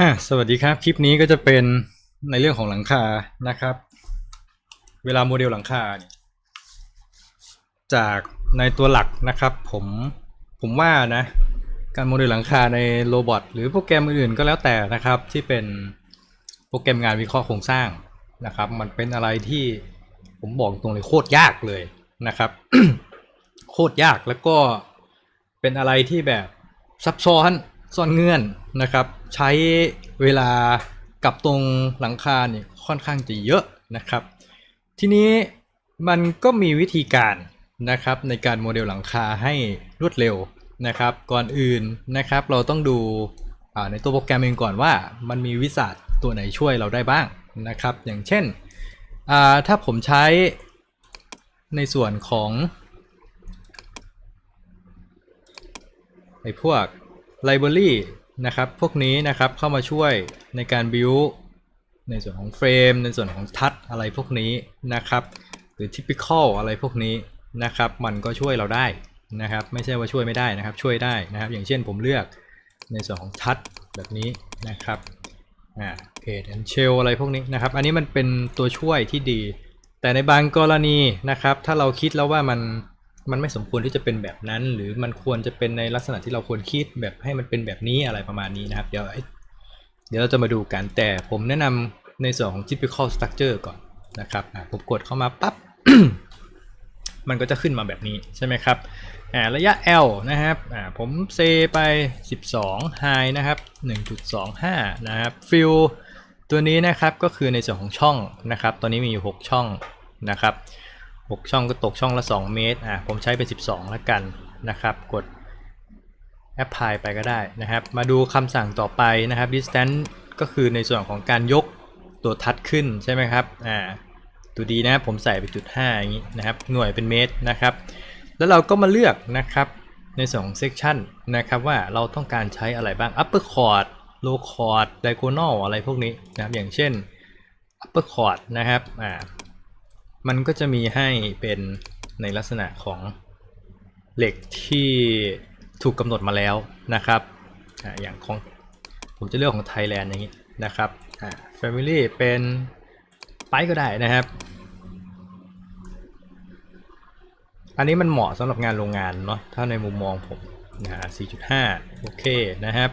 อ่าสวัสดีครับ คลิปนี้ก็จะเป็นในเรื่องของหลังคานะครับ เวลาโมเดลหลังคาเนี่ยจากในตัวหลักนะครับ ผมผมว่านะ การโมเดลหลังคาในโรบอทหรือโปรแกรมอื่นๆก็แล้วแต่นะครับ ที่เป็นโปรแกรมงานวิเคราะห์โครงสร้างนะครับ มันเป็นอะไรที่ผมบอกตรงเลยโคตรยากเลยนะครับ โคตรยากแล้วก็เป็นอะไรที่แบบซับซ้อน ซ่อนเงื่อนนะครับ ใช้เวลากับตรงหลังคาเนี่ยค่อนข้างจะเยอะนะครับ ทีนี้มันก็มีวิธีการนะครับในการโมเดลหลังคาให้รวดเร็วนะครับ ก่อนอื่นนะครับ เราต้องดูในตัวโปรแกรมเองก่อนว่า มันมีวิสัทตัวไหนช่วยเราได้บ้างนะครับ อย่างเช่นถ้าผมใช้ในส่วนของไอ้พวก library นะครับ พวกนี้นะครับเข้ามาช่วยในการ build ในส่วนของเฟรม ในส่วนของทัชอะไรพวกนี้นะครับ หรือ typical อะไรพวกนี้นะครับ มันก็ช่วยเราได้นะครับ ไม่ใช่ว่าช่วยไม่ได้นะครับ ช่วยได้นะครับ อย่างเช่นผมเลือกในส่วนของทัชแบบนี้นะครับอ่า page and shell อะไรพวกนี้นะครับ อันนี้มันเป็นตัวช่วยที่ดี แต่ในบางกรณีนะครับ ถ้าเราคิดแล้วว่ามัน มันไม่สมควรที่จะเป็นแบบนั้น หรือมันควรจะเป็นในลักษณะที่เราควรคิดแบบให้มันเป็นแบบนี้อะไรประมาณนี้นะครับ เดี๋ยวเดี๋ยวเราจะมาดูกันแต่ผมแนะนำในส่วนของ typical structure ก่อนนะครับผมกดเข้ามาปั๊บมันก็จะขึ้นมาแบบนี้ใช่ไหมครับระยะ L นะครับผมเซไป 12 high นะครับ 1.25 นะครับ fill ตัวนี้นะครับก็คือในส่วนของช่องนะครับ ตอนนี้มีอยู่ 6 ช่องนะครับ 6 ช่องก็ตกช่องละ 2 เมตรอะผมใช้เป็น 12 แล้วกันนะครับ กด apply ไปก็ได้นะครับ มาดูคำสั่งต่อไปนะครับ distance ก็คือในส่วนของการยกตัวทัดขึ้นใช่ไหมครับอ่าตัวดีนะผมใส่ไปจุด5อย่างนี้นะครับหน่วยเป็นเมตรนะครับ แล้วเราก็มาเลือกนะครับในส่วนของ section นะครับว่าเราต้องการใช้อะไรบ้าง upper chord low chord diagonal อะไรพวกนี้นะครับอย่างเช่น upper chord นะครับอ่า มันก็จะมีให้เป็นในลักษณะของเหล็กที่ถูกกำหนดมาแล้วนะครับออย่างของผมจะเลือกของ Thailand อย่างนี้นะครับ Family เป็นไปก็ได้นะครับ อันนี้มันเหมาะสำหรับงานโรงงานเนาะถ้าในมุมมองผมนะฮะ4.5 โอเคนะครับ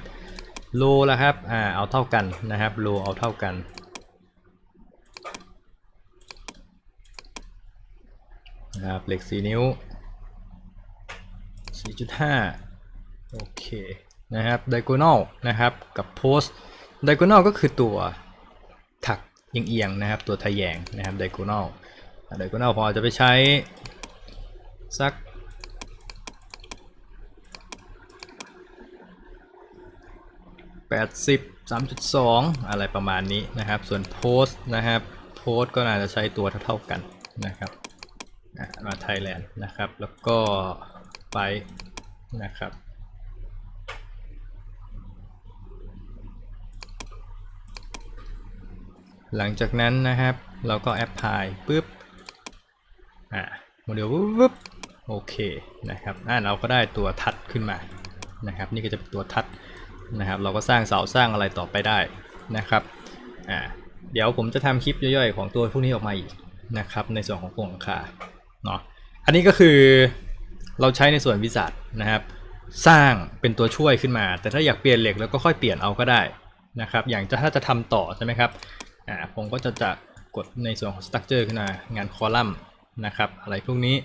โลล้วครับ อ่า เอาเท่ากันนะครับ โลเอาเท่ากัน นะครับ เหล็ก4นิ้ว 4.5 โอเค นะครับ diagonal นะครับ กับ post diagonal ก็คือตัวถักเอียงๆนะครับ ตัวทะแยงนะครับ diagonal diagonal พอจะไปใช้สัก80 3.2 อะไรประมาณนี้นะครับ ส่วน post นะครับ post ก็น่าจะใช้ตัวเท่าๆกันนะครับ มาไทยแลนด์นะครับ แล้วก็ไปนะครับหลังจากนั้นนะครับ เราก็แอปพลายปุ๊บอะโมเดลปุ๊บปุ๊บโอเคนะครับอะเราก็ได้ตัวทัดขึ้นมานะครับ นี่ก็จะเป็นตัวทัดนะครับ เราก็สร้างเสาสร้างอะไรต่อไปได้นะครับอะเดี๋ยวผมจะทำคลิปย่อยๆ ของตัวพวกนี้ออกมาอีกนะครับ ในส่วนของโครงหลังคา เนาะอันนี้ก็คือเราใช้ในส่วนวิสัทนะครับ สร้างเป็นตัวช่วยขึ้นมา แต่ถ้าอยากเปลี่ยนเหล็กแล้วก็ค่อยเปลี่ยนเอาก็ได้นะครับ อย่างจะถ้าจะทำต่อใช่ไหมครับอ่าผมก็จะจะกดในส่วนของ structure ขึ้นมางานคอลัมน์นะครับ อะไรพวกนี้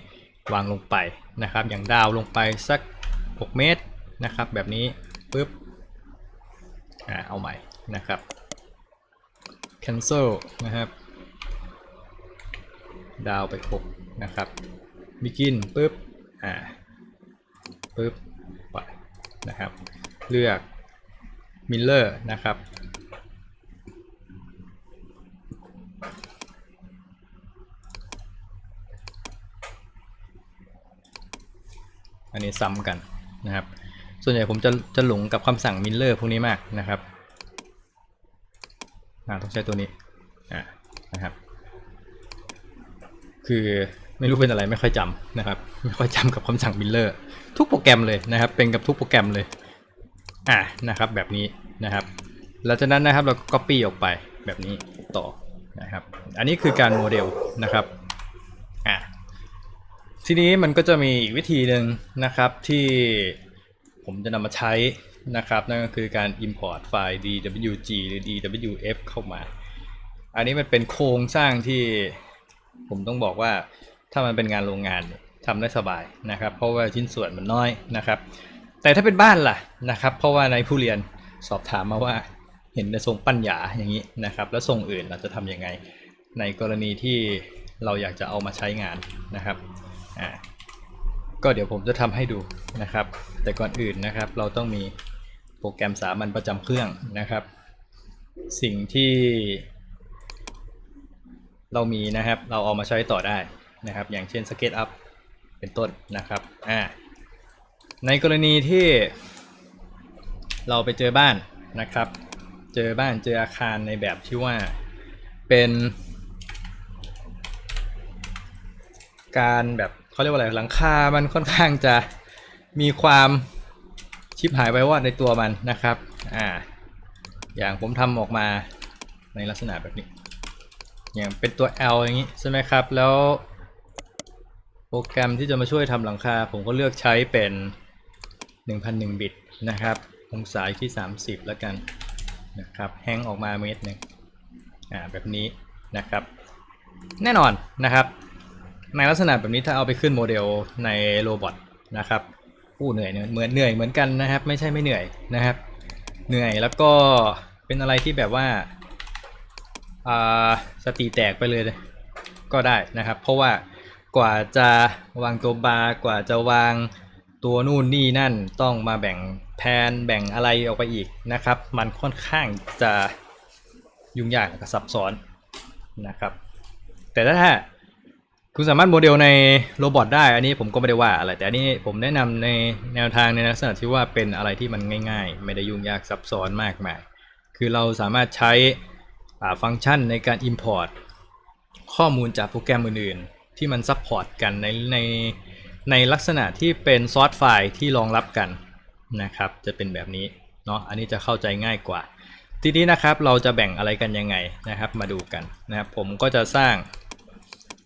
วางลงไปนะครับ อย่างดาวลงไปสัก 6 เมตรนะครับ แบบนี้ปุ๊บอ่าเอาใหม่นะครับ cancel นะครับ ดาวไป 6 นะครับ begin ปุ๊บ อ่า ปุ๊บไปนะครับ เลือก miller นะครับ อันนี้ซ้ำกันนะครับ ส่วนใหญ่ผมจะจะหลงกับคำสั่ง miller พวกนี้มากนะครับต้องใช้ตัวนี้อ่านะครับ คือ ไม่รู้เป็นอะไรไม่ค่อยจำนะครับ ไม่ค่อยจำกับคำสั่งมิลเลอร์ทุกโปรแกรมเลยนะครับ เป็นกับทุกโปรแกรมเลยอะนะครับ แบบนี้นะครับหลังจากนั้นนะครับเราก็ copy ออกไปแบบนี้ต่อนะครับ อันนี้คือการโมเดลนะครับอะทีนี้มันก็จะมีอีกวิธีหนึ่งนะครับที่ผมจะนำมาใช้นะครับนั่นก็คือการ import ไฟล์ dwg หรือ dwf เข้ามา อันนี้มันเป็นโครงสร้างที่ผมต้องบอกว่า ถ้ามันเป็นงานโรงงานเนี่ยทำได้สบายนะครับ เพราะว่าชิ้นส่วนมันน้อยนะครับ แต่ถ้าเป็นบ้านล่ะนะครับ เพราะว่าในผู้เรียนสอบถามมาว่าเห็นในทรงปัญญาอย่างนี้นะครับ แล้วทรงอื่นเราจะทำยังไง ในกรณีที่เราอยากจะเอามาใช้งานนะครับอ่าก็เดี๋ยวผมจะทำให้ดูนะครับ แต่ก่อนอื่นนะครับ เราต้องมีโปรแกรมสามัญประจำเครื่องนะครับ สิ่งที่เรามีนะครับ เราเอามาใช้ต่อได้ นะครับ อย่างเช่น SketchUp เป็นต้นนะครับอ่าในกรณีที่เราไปเจอบ้านนะครับ เจอบ้านเจออาคารในแบบที่ว่าเป็นการแบบเขาเรียกว่าอะไรหลังคา มันค่อนข้างจะมีความชิบหายไปวอดในตัวมันนะครับ อ่า อย่างผมทำออกมาในลักษณะแบบนี้ อย่างเป็นตัว L อย่างนี้ใช่ไหมครับ แล้ว โปรแกรมที่จะมาช่วยทำหลังคา ผมก็เลือกใช้เป็น 1001 บิตนะครับ องศาที่ 30 แล้วกันนะครับแฮงออกมาเมตรหนึ่งอ่าแบบนี้นะครับ แน่นอนนะครับ ในลักษณะแบบนี้ถ้าเอาไปขึ้นโมเดลในโรบอทนะครับผู้เหนื่อยเนี่ยเหมือนเหนื่อยเหมือนกันนะครับ ไม่ใช่ไม่เหนื่อยนะครับ เหนื่อยแล้วก็เป็นอะไรที่แบบว่าอ่าสติแตกไปเลยก็ได้นะครับ เพราะว่า กว่าจะวางตัวบาร์กว่าจะวางตัวนู่นนี่นั่นต้องมาแบ่งแพนแบ่งอะไรออกไปอีกนะครับ มันค่อนข้างจะยุ่งยากและซับซ้อนนะครับ แต่ถ้าคุณสามารถโมเดลในโรบอทได้ อันนี้ผมก็ไม่ได้ว่าอะไร แต่อันนี้ผมแนะนำในแนวทางในลักษณะที่ว่าเป็นอะไรที่มันง่าย ๆ ไม่ได้ยุ่งยากซับซ้อนมากมาย คือเราสามารถใช้ฟังก์ชันในการ Import ข้อมูลจากโปรแกรมอื่นๆ ที่มันซัพพอร์ตกันในในในลักษณะที่เป็นซอสไฟล์ที่รองรับกันนะครับ จะเป็นแบบนี้เนาะอันนี้จะเข้าใจง่ายกว่า ทีนี้นะครับเราจะแบ่งอะไรกันยังไงนะครับ มาดูกันนะครับผมก็จะสร้าง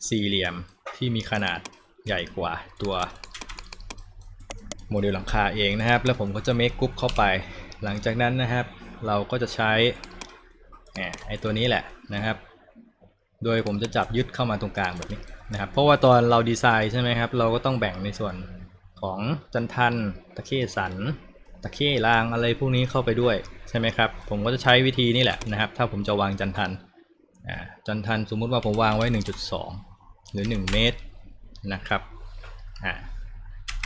สี่เหลี่ยมที่มีขนาดใหญ่กว่าตัวโมเดลหลังคาเองนะครับ แล้วผมก็จะเมคกรุ๊ปเข้าไป หลังจากนั้นนะครับ เราก็จะใช้ไอตัวนี้แหละนะครับ โดยผมจะจับยึดเข้ามาตรงกลางแบบนี้ นะครับเพราะว่าตอนเราดีไซน์ใช่ไหมครับเราก็ต้องแบ่งในส่วนของจันทันตะเข้สัน ตะเข้รางอะไรพวกนี้เข้าไปด้วยใช่ไหมครับผมก็จะใช้วิธีนี้แหละนะครับ ถ้าผมจะวางจันทันจันทันสมมุติว่าผมวางไว้ 1.2 หรือ 1 เมตรนะครับ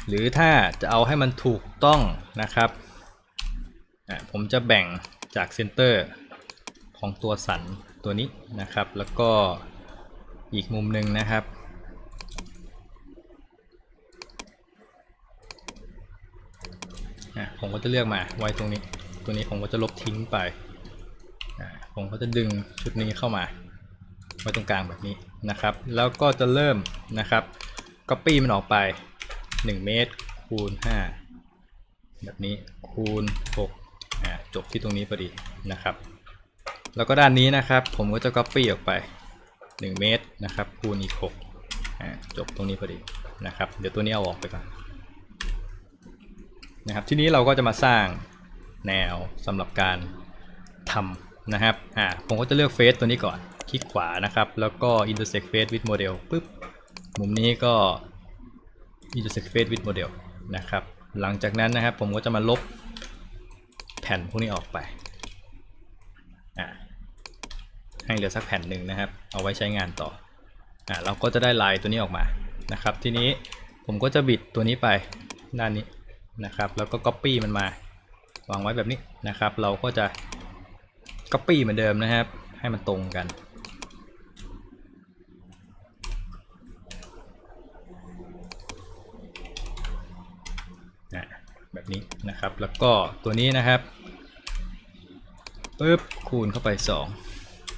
หรือถ้าจะเอาให้มันถูกต้องนะครับผมจะแบ่งจากเซนเตอร์ของตัวสันตัวนี้นะครับ แล้วก็อีกมุมหนึ่งนะครับ อะผมก็จะเลือกมาไว้ตรงนี้ ตัวนี้ผมก็จะลบทิ้งไปอ่าผมก็จะดึงชุดนี้เข้ามา ไว้ตรงกลางแบบนี้นะครับ แล้วก็จะเริ่มนะครับ Copy มันออกไป 1 เมตรคูณ 5 แบบนี้คูณ6อ่าจบที่ตรงนี้พอดีนะครับ แล้วก็ด้านนี้นะครับ ผมก็จะ Copy ออกไป 1 เมตรนะครับคูณอีก6อ่าจบตรงนี้พอดีนะครับ เดี๋ยวตัวนี้เอาออกไปก่อน นะครับทีนี้เราก็จะมาสร้างแนวสำหรับการทำนะครับอ่าผมก็จะเลือกเฟซตัวนี้ก่อนคลิกขวานะครับแล้วก็ intersect face with model ปุ๊บมุมนี้ก็ intersect face with model นะครับหลังจากนั้นนะครับผมก็จะมาลบแผ่นพวกนี้ออกไปอ่าให้เหลือสักแผ่นหนึ่งนะครับ เอาไว้ใช้งานต่ออ่าเราก็จะได้ลายตัวนี้ออกมานะครับ ทีนี้ผมก็จะบิดตัวนี้ไปด้านนี้ นะครับ แล้วก็ copy มันมาวางไว้แบบนี้นะครับ เราก็จะ copy เหมือนเดิมนะครับ ให้มันตรงกันอะแบบนี้นะครับ แล้วก็ตัวนี้นะครับปึ๊บคูณเข้าไป2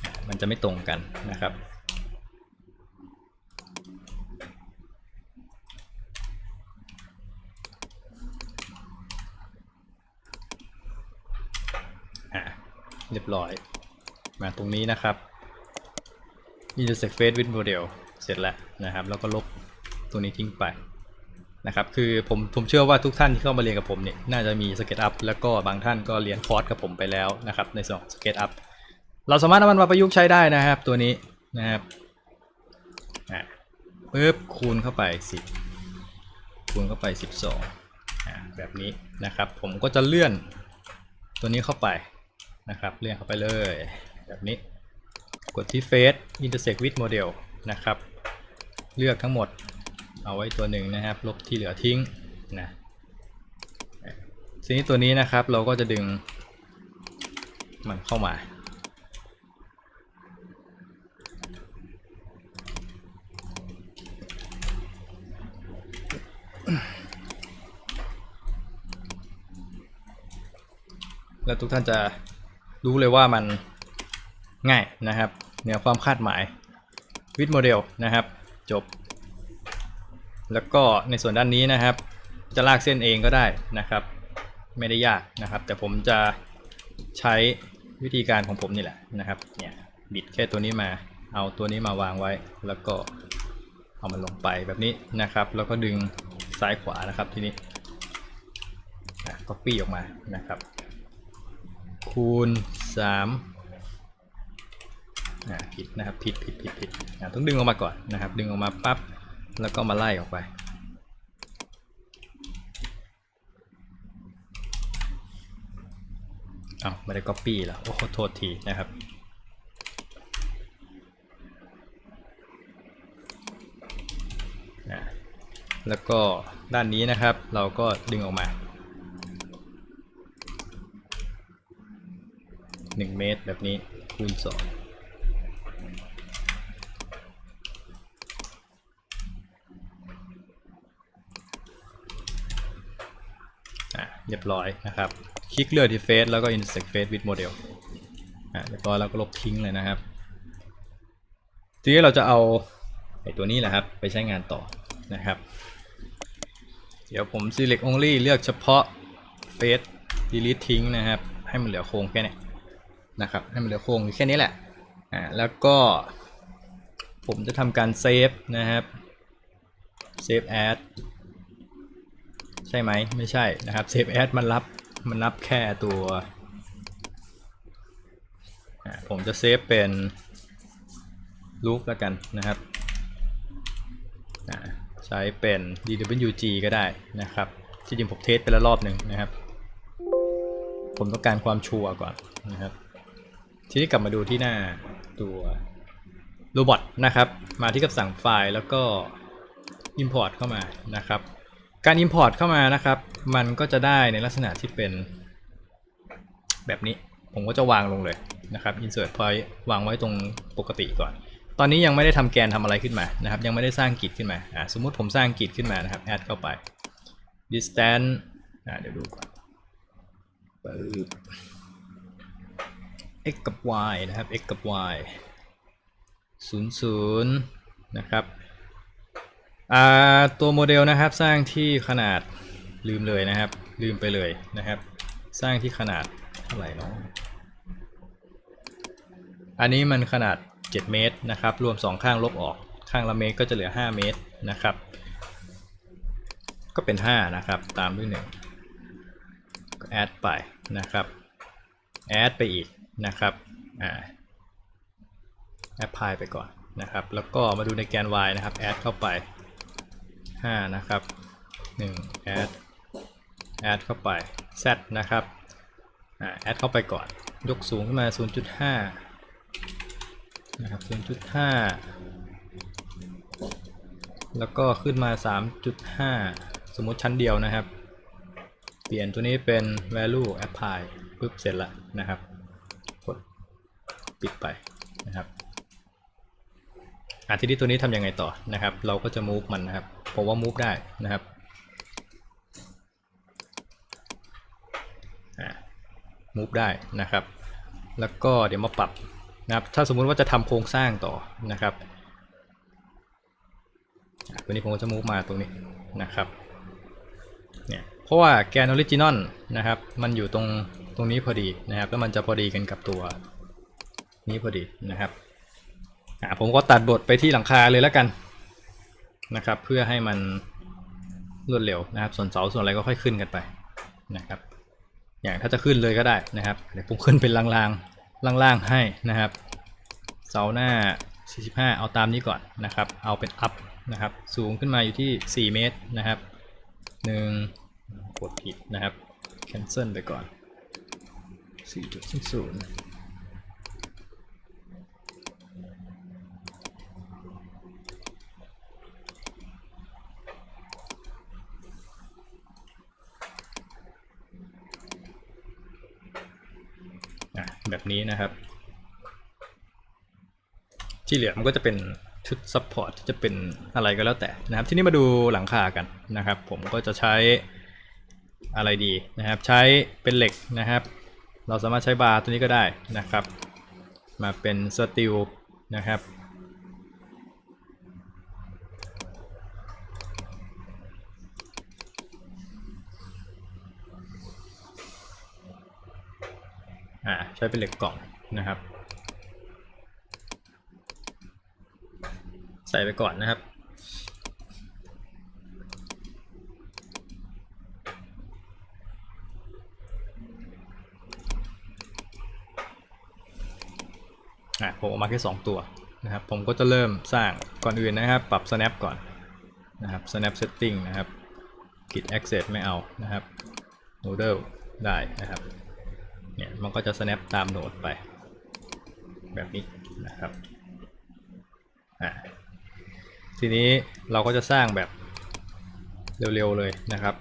อะมันจะไม่ตรงกันนะครับ อะ เรียบร้อย มาตรงนี้นะครับ intersect face with model เสร็จแล้วนะครับ แล้วก็ลบตัวนี้ทิ้งไปนะครับ คือผมผมเชื่อว่าทุกท่านที่เข้ามาเรียนกับผมเนี่ย น่าจะมี SketchUp แล้วก็บางท่านก็เรียนคอร์สกับผมไปแล้วนะครับ ในส่วน SketchUp เราสามารถนำมันมาประยุกต์ใช้ได้นะครับ ตัวนี้นะครับอะปึ๊บคูณเข้าไป 10 คูณเข้าไป 12อะแบบนี้นะครับ ผมก็จะเลื่อนตัวนี้เข้าไป นะครับเลื่อนเข้าไปเลยแบบนี้กดที่ Face Intersect with Model นะครับ เลือกทั้งหมดเอาไว้ตัวหนึ่งนะครับ ลบที่เหลือทิ้งนะทีนี้ตัวนี้นะครับเราก็จะดึงมันเข้ามา แล้วทุกท่านจะ รู้เลยว่ามันง่ายนะครับเหนือความคาดหมายวิดโมเดลนะครับ จบ แล้วก็ในส่วนด้านนี้นะครับ จะลากเส้นเองก็ได้นะครับ ไม่ได้ยากนะครับ แต่ผมจะใช้วิธีการของผมนี่แหละนะครับเนี่ยบิดแค่ตัวนี้มาเอาตัวนี้มาวางไว้ แล้วก็เอามันลงไปแบบนี้นะครับ แล้วก็ดึงซ้ายขวานะครับทีนี้ก็ปี้ออกมานะครับ คูณ3อ่าผิดนะครับผิดผิดผิดผิดต้องดึงออกมาก่อนนะครับ ดึงออกมาปั๊บแล้วก็มาไล่ออกไปอ้าวไม่ได้ copy ล้วโอ้โหโทษทีนะครับแล้วก็ด้านนี้นะครับเราก็ดึงออกมา 1 เมตรแบบนี้คูณ2อะเรียบร้อยนะครับ คลิกเลือกที่เฟซแล้วก็ intersect face with model อะเรียบร้อยแล้วก็ลบทิ้งเลยนะครับ ทีนี้เราจะเอาไอ้ตัวนี้แหละครับ ไปใช้งานต่อนะครับ เดี๋ยวผม select only เลือกเฉพาะ face delete ทิ้งนะครับ ให้มันเหลือโครงแค่นี้ นะครับให้มันเหลือโครงแค่นี้แหละอ่าแล้วก็ ผมจะทำการเซฟนะครับเซฟแอดใช่ไหมไม่ใช่นะครับเซฟแอดมันรับมันรับแค่ตัวอ่าผมจะเซฟเป็นรูปแล้วกันนะครับอ่าใช้เป็น dwg ก็ได้นะครับที่จริงผมเทสไปแล้วรอบหนึ่งนะครับ ผมต้องการความชัวร์ก่อนนะครับ ทีนี้กลับมาดูที่หน้าตัวโรบอทนะครับ มาที่กับสั่งไฟล์แล้วก็ Import เข้ามานะครับ การ Import เข้ามานะครับ มันก็จะได้ในลักษณะที่เป็นแบบนี้ ผมก็จะวางลงเลยนะครับ Insert Point วางไว้ตรงปกติก่อน ตอนนี้ยังไม่ได้ทำแกนทำอะไรขึ้นมานะครับ ยังไม่ได้สร้างกิจขึ้นมาอ่าสมมติผมสร้างกิจขึ้นมานะครับ add เข้าไป distance อ่าเดี๋ยวดูก่อนปึ๊บ x กับ y นะครับ x กับ y 0 0นะครับตัวโมเดลนะครับสร้างที่ขนาดลืมเลยนะครับ ลืมไปเลยนะครับ สร้างที่ขนาดเท่าไหร่เนาะอันนี้มันขนาด 7 เมตรนะครับ รวม 2 ข้างลบออกข้างละเมตรก็จะเหลือ 5 เมตรนะครับ ก็เป็น 5 นะครับ ตามด้วย1ก็แอดไปนะครับแอดไปอีก นะครับอ่าแอปพลายไปก่อนนะครับ แล้วก็มาดูในแกน y นะครับแอดเข้าไป 5 นะครับ1แอดแอดเข้าไป z นะครับอ่าแอดเข้าไปก่อน ยกสูงขึ้นมา 0.5 นะครับ 0.5 แล้วก็ขึ้นมา 3.5 สมมุติชั้นเดียวนะครับ เปลี่ยนตัวนี้เป็น value apply ปุ๊บเสร็จล้วนะครับ ปิดไปนะครับอะทีนี้ตัวนี้ทำยังไงต่อนะครับ เราก็จะ move มันนะครับผมว่า move ได้นะครับอะ move ได้นะครับ แล้วก็เดี๋ยวมาปรับนะครับ ถ้าสมมุติว่าจะทำโครงสร้างต่อนะครับตัวนี้ผมก็จะ move มาตรงนี้นะครับเนี่ยเพราะว่าแกนออริจินอลนะครับ มันอยู่ตรงตรงนี้พอดีนะครับ แล้วมันจะพอดีกันกับตัว นี้พอดีนะครับผมก็ตัดบทไปที่หลังคาเลยแล้วกันนะครับ เพื่อให้มันรวดเร็วนะครับ ส่วนเสาส่วนอะไรก็ค่อยขึ้นกันไปนะครับ อย่างถ้าจะขึ้นเลยก็ได้นะครับเดี๋ยวผมขึ้นเป็นล่างๆล่างๆให้นะครับ เสาหน้า 45 เอาตามนี้ก่อนนะครับ เอาเป็นอัพนะครับ สูงขึ้นมาอยู่ที่ 4 เมตรนะครับ1กดผิดนะครับ cancel ไปก่อน 4.0อะแบบ นี้นะครับ ที่เหลือมันก็จะเป็นชุดซัพพอร์ตจะเป็นอะไรก็แล้วแต่นะครับ ที่นี้มาดูหลังคากันนะครับ ผมก็จะใช้อะไรดีนะครับ ใช้เป็นเหล็กนะครับ เราสามารถใช้บาร์ตัวนี้ก็ได้นะครับ มาเป็นสตีลนะครับ อ่าใช้เป็นเหล็กกล่องนะครับ ใส่ไปก่อนนะครับอะผมเอามาแค่2ตัวนะครับ ผมก็จะเริ่มสร้างก่อนอื่นนะครับ ปรับ snap ก่อนนะครับ snap setting นะครับ git access ไม่เอานะครับ noodle ได้นะครับ เนี่ยมันก็จะ snap ตามโหนดไป แบบนี้นะครับอ่าทีนี้เราก็จะสร้างแบบเร็วๆเลยนะครับ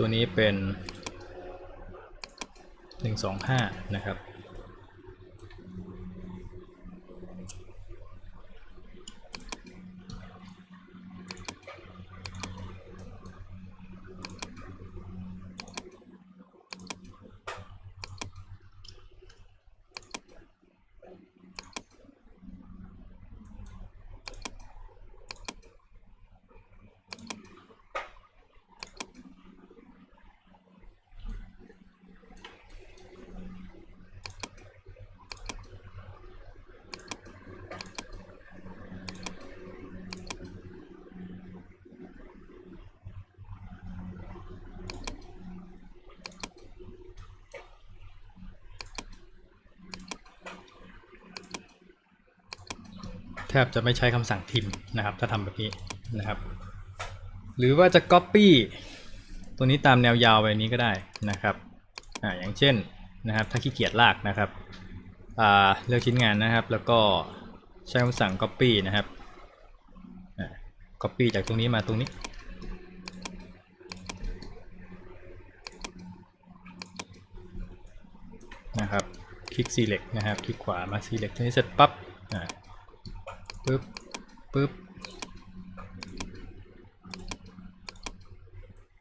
ตัวนี้เป็น 125 นะครับ แทบจะไม่ใช้คำสั่งพิมพ์นะครับ ถ้าทำแบบนี้นะครับ หรือว่าจะ Copy ตัวนี้ตามแนวยาวไปนี้ก็ได้นะครับอ่าอย่างเช่นนะครับ ถ้าขี้เกียจลากนะครับอ่าเลือกชิ้นงานนะครับ แล้วก็ใช้คำสั่ง Copy นะครับ Copy จากตรงนี้มาตรงนี้นะครับ คลิก select นะครับ คลิกขวามา select ทีนี้เสร็จปั๊บอ่า ปึ๊บปึ๊บ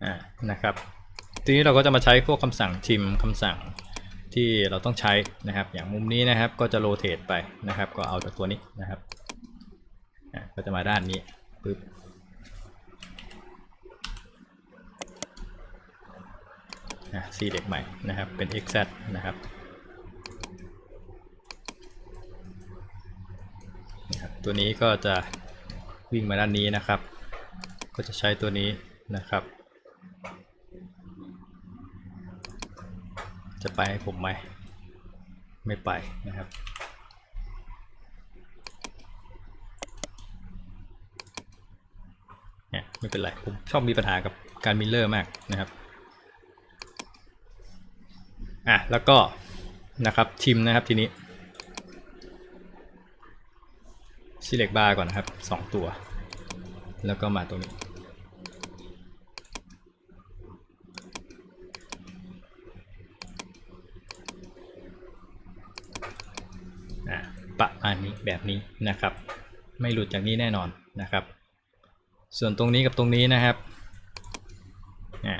อ่านะครับ ทีนี้เราก็จะมาใช้พวกคำสั่งทิมคำสั่งที่เราต้องใช้นะครับ อย่างมุมนี้นะครับก็จะโรเตทไปนะครับ ก็เอาจากตัวนี้นะครับอ่าก็จะมาด้านนี้ปึ๊บอ่า select ใหม่นะครับเป็น xz นะครับ ตัวนี้ก็จะวิ่งมาด้านนี้นะครับ ก็จะใช้ตัวนี้นะครับ จะไปให้ผมไหมไม่ไปนะครับเนี่ยไม่เป็นไร ผมชอบมีปัญหากับการมิลเลอร์มากนะครับอะแล้วก็นะครับทิมนะครับทีนี้ select bar ก่อนนะครับ 2 ตัว แล้วก็มาตรงนี้อะประมาณนี้แบบนี้นะครับ ไม่หลุดจากนี้แน่นอนนะครับ ส่วนตรงนี้กับตรงนี้นะครับอะ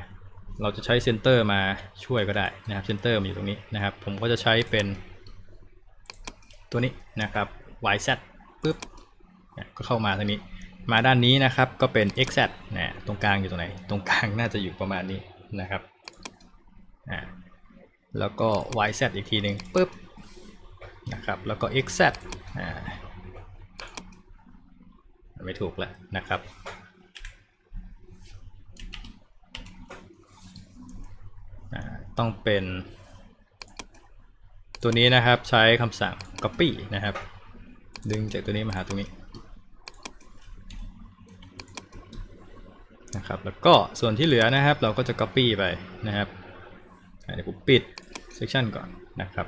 เราจะใช้เซนเตอร์มาช่วยก็ได้นะครับเซนเตอร์มันอยู่ตรงนี้นะครับ ผมก็จะใช้เป็นตัวนี้นะครับ yz ปุ๊บ ก็เข้ามาทางนี้ มาด้านนี้นะครับก็เป็น xz นะตรงกลางอยู่ตรงไหน ตรงกลางน่าจะอยู่ประมาณนี้นะครับอ่าแล้วก็ yz อีกทีหนึ่งปุ๊บนะครับแล้วก็ xz อ่าไม่ถูกแล้วนะครับต้องเป็น ตัวนี้นะครับใช้คำสั่ง copy นะครับ ดึงจากตัวนี้มาหาตรงนี้ นะครับแล้วก็ส่วนที่เหลือนะครับ เราก็จะ copy ไปนะครับเดี๋ยวผมปิด section ก่อนนะครับ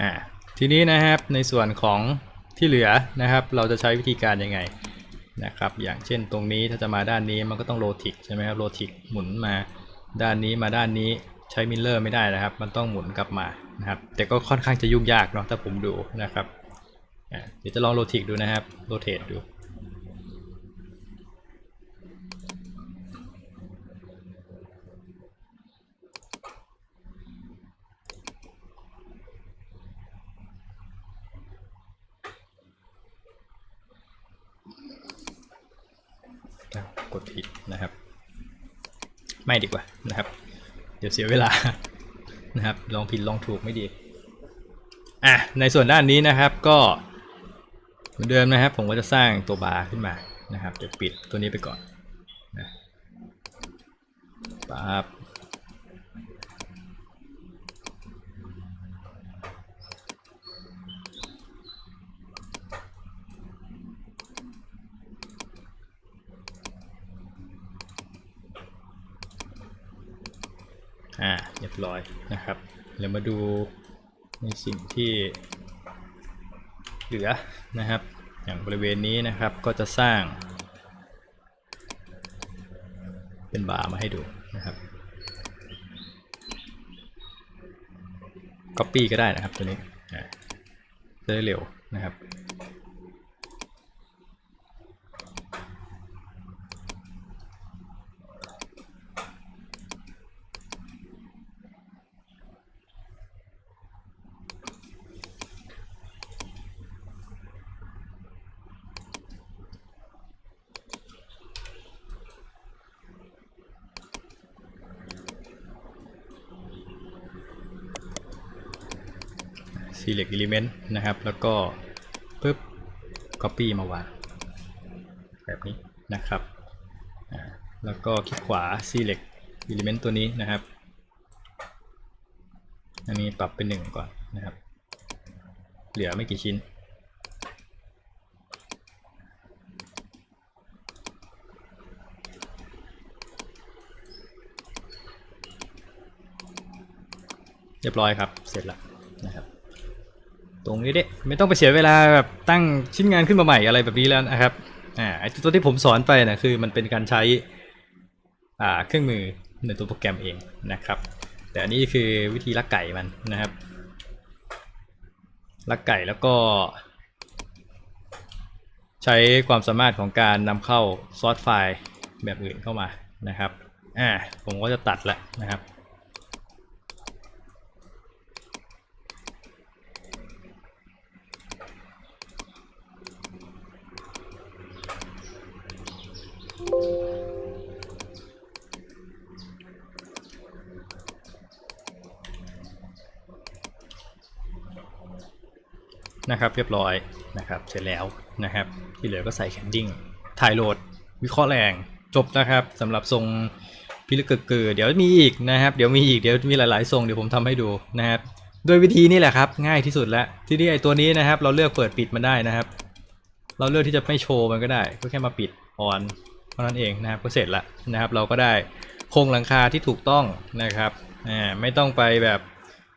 อ่าทีนี้นะครับในส่วนของ ที่เหลือนะครับ เราจะใช้วิธีการยังไงนะครับ อย่างเช่นตรงนี้ถ้าจะมาด้านนี้มันก็ต้องโรติกใช่ไหมครับโรติกหมุนมาด้านนี้มาด้านนี้ใช้มิลเลอร์ไม่ได้นะครับ มันต้องหมุนกลับมานะครับ แต่ก็ค่อนข้างจะยุ่งยากเนาะถ้าผมดูนะครับเดี๋ยวจะลองโรติกดูนะครับโรเทดู ครับกดผิดนะครับ ไม่ดีกว่านะครับ เดี๋ยวเสียเวลานะครับ ลองผิดลองถูกไม่ดีอะในส่วนด้านนี้นะครับก็เหมือนเดิมนะครับ ผมก็จะสร้างตัวบาร์ขึ้นมานะครับเดี๋ยวปิดตัวนี้ไปก่อนนะปั๊บ อ่าเรียบร้อยนะครับเดี๋ยวมาดูในสิ่งที่เหลือนะครับ อย่างบริเวณนี้นะครับก็จะสร้าง เป็นบาร์มาให้ดูนะครับ Copy ก็ได้นะครับตัวนี้จะได้เร็วนะครับ select element นะครับ แล้วก็ปึ๊บ copy มาวางแบบนี้นะครับ แล้วก็คลิกขวา select element ตัวนี้นะครับ อันนี้ปรับเป็นหนึ่งก่อนนะครับ เหลือไม่กี่ชิ้นเรียบร้อยครับ เสร็จแล้วนะครับ รงนี้เด้ไม่ต้องไปเสียเวลาแบบตั้งชิ้นงานขึ้นมาใหม่อะไรแบบนี้แล้วนะครับอ่าไอตัวที่ผมสอนไปนะคือมันเป็นการใช้อ่าเครื่องมือในตัวโปรแกรมเองนะครับ แต่อันนี้คือวิธีลักไก่มันนะครับลักไก่แล้วก็ ใช้ความสามารถของการนำเข้าซอสไฟล์แบบอื่นเข้ามานะครับอ่าผมก็จะตัดละนะครับ นะครับเรียบร้อยนะครับเสร็จแล้วนะครับ ที่เหลือก็ใส่แคนดิ้งถ่ายโหลด วิเคราะห์แรงจบนะครับสำหรับทรงพิลึกเกือเดี๋ยวมีอีกนะครับเดี๋ยวมีอีกเดี๋ยวมีหลายๆทรงเดี๋ยวผมทำให้ดูนะครับโดยวิธีนี้แหละครับ ง่ายที่สุดแล้วที่นี่ไอตัวนี้นะครับ เราเลือกเปิดปิดมันได้นะครับ เราเลือกที่จะไม่โชว์มันก็ได้ ก็แค่มาปิดออน เท่านั้นเองนะครับก็เสร็จล้วนะครับ เราก็ได้โครงหลังคาที่ถูกต้องนะครับอ่าไม่ต้องไปแบบ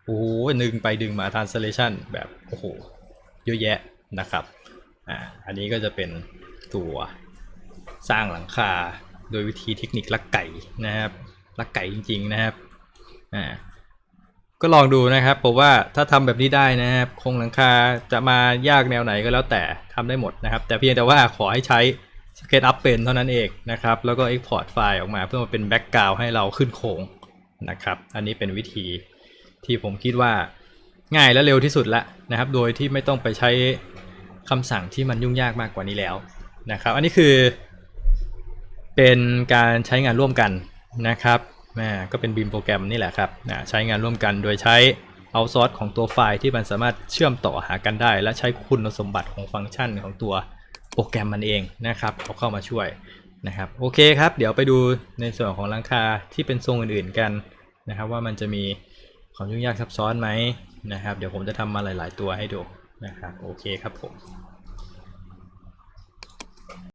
โอ้โหดึงไปดึงมา translation แบบโอ้โหเยอะแยะนะครับอ่าอันนี้ก็จะเป็นตัวสร้างหลังคาโดยวิธีเทคนิคลักไก่นะครับลักไก่จริง ๆนะครับอ่าก็ลองดูนะครับผมว่าถ้าทำแบบนี้ได้นะครับโครงหลังคาจะมายากแนวไหนก็แล้วแต่ทำได้หมดนะครับ แต่เพียงแต่ว่าขอให้ใช้ SketchUp เป็นเท่านั้นเองนะครับ แล้วก็ Export ไฟล์ออกมาเพื่อมาเป็นแบ็กกราวให้เราขึ้นโครงนะครับ อันนี้เป็นวิธีที่ผมคิดว่าง่ายและเร็วที่สุดละนะครับ โดยที่ไม่ต้องไปใช้คำสั่งที่มันยุ่งยากมากกว่านี้แล้วนะครับ อันนี้คือ เป็นการใช้งานร่วมกันนะครับอ่าก็เป็นบีมโปรแกรมนี่แหละครับอ่าใช้งานร่วมกันโดยใช้เอาซอร์สของตัวไฟล์ที่มันสามารถเชื่อมต่อหากันได้ และใช้คุณสมบัติของฟังก์ชันของตัว โปรแกรมมันเองนะครับเอาเข้ามาช่วยนะครับโอเคครับ เดี๋ยวไปดูในส่วนของหลังคาที่เป็นทรงอื่นๆกันนะครับว่ามันจะมีความยุ่งยากซับซ้อนไหมนะครับ เดี๋ยวผมจะทำมาหลาย ๆ ตัวให้ดูนะครับโอเคครับผม